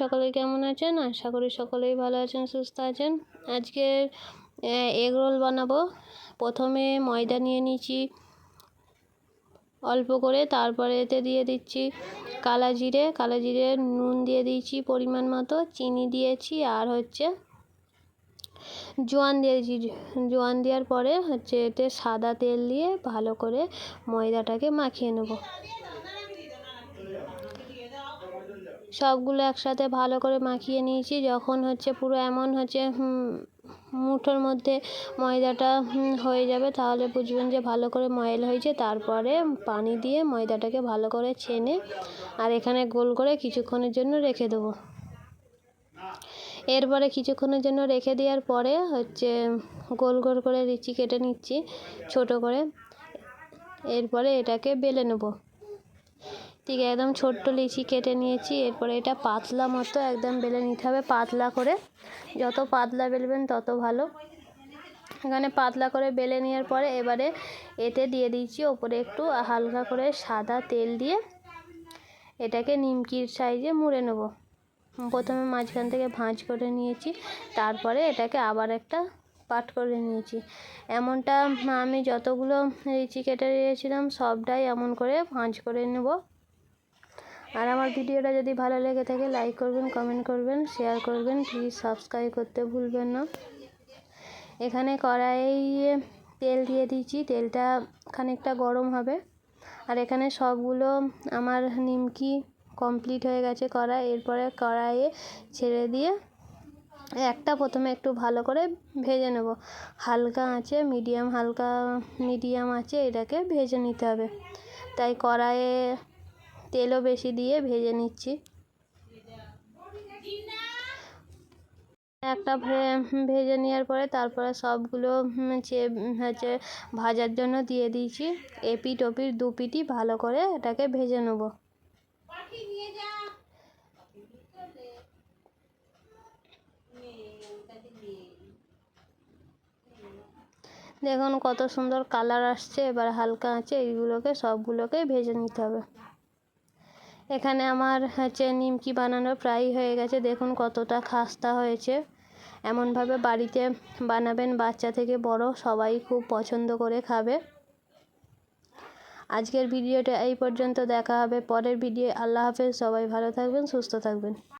সকলে কেমন আছেন? আশা করি সকলেই ভালো আছেন, সুস্থ আছেন। আজকে এগ রোল বানাবো। প্রথমে ময়দা নিয়ে নিচ্ছি, অল্প করে। তারপরে এতে দিয়ে দিচ্ছি কালা জিরে। কালা জিরে নুন দিয়ে দিয়েছি পরিমাণ মতো। চিনি দিয়েছি আর হচ্ছে জোয়ান দিয়েছি। জোয়ান দেওয়ার পরে হচ্ছে এতে সাদা তেল দিয়ে ভালো করে ময়দাটাকে মাখিয়ে নেব। সবগুলো একসাথে ভালো করে মাখিয়ে নিয়েছি। যখন হচ্ছে পুরো এমন হচ্ছে মুঠোর মধ্যে ময়দাটা হয়ে যাবে, তাহলে বুঝবেন যে ভালো করে ময়েল হয়েছে। তারপরে পানি দিয়ে ময়দাটাকে ভালো করে ছেনে আর এখানে গোল করে কিছুক্ষণের জন্য রেখে দেবো। এরপরে কিছুক্ষণের জন্য রেখে দেওয়ার পরে হচ্ছে গোল গোল করে লিচি কেটে নিচ্ছি ছোট করে। এরপরে এটাকে বেলে নেব। ঠিক, একদম ছোট্ট লিচি কেটে নিয়েছি। এরপরে এটা পাতলা মতো একদম বেলে নিতে হবে, পাতলা করে। যত পাতলা বেলবেন তত ভালো। এখানে পাতলা করে বেলে নেওয়ার পরে এবারে এতে দিয়ে দিচ্ছি ওপরে একটু হালকা করে সাদা তেল দিয়ে। এটাকে নিমকির সাইজে মুড়ে নেব। প্রথমে মাঝখান থেকে ভাঁজ করে নিয়েছি, তারপরে এটাকে আবার একটা পাট করে নিয়েছি। এমনটা আমি যতগুলো লিচি কেটে নিয়েছিলাম সবটাই এমন করে ভাঁজ করে নেব। আর আমার ভিডিওটা যদি ভালো লেগে থাকে লাইক করবেন কমেন্ট করবেন শেয়ার করবেন প্লিজ সাবস্ক্রাইব করতে ভুলবেন না। এখানে কড়াইয়ে তেল দিয়ে দিয়েছি তেলটা খানিকটা গরম হবে। আর এখানে সবগুলো আমার নিমকি কমপ্লিট হয়ে গেছে কড়াই। এরপরে কড়াইয়ে ছেড়ে দিয়ে একটা প্রথমে একটু ভালো করে ভেজে নেব। হালকা আছে মিডিয়াম হালকা মিডিয়াম আছে, এটাকে ভেজে নিতে হবে। তাই কড়াইয়ে তেলও বেশি দিয়ে ভেজে নিচ্ছি। একটা ভেজে নেওয়ার পরে তারপরে সবগুলো হচ্ছে হচ্ছে ভাজার জন্য দিয়ে দিয়েছি। এপিট ওপিট দু পিটি ভালো করে এটাকে ভেজে নেব। দেখুন কত সুন্দর কালার আসছে, এবার হালকা আছে এইগুলোকে সবগুলোকে ভেজে নিতে হবে। এখানে আমার হচ্ছে নিমকি বানানো প্রায় হয়ে গেছে। দেখুন কতটা খাস্তা হয়েছে। এমনভাবে বাড়িতে বানাবেন বাচ্চা থেকে বড়, সবাই খুব পছন্দ করে খাবে। আজকের ভিডিওটা এই পর্যন্ত, দেখা হবে পরের ভিডিও। আল্লাহ হাফেজ, সবাই ভালো থাকবেন, সুস্থ থাকবেন।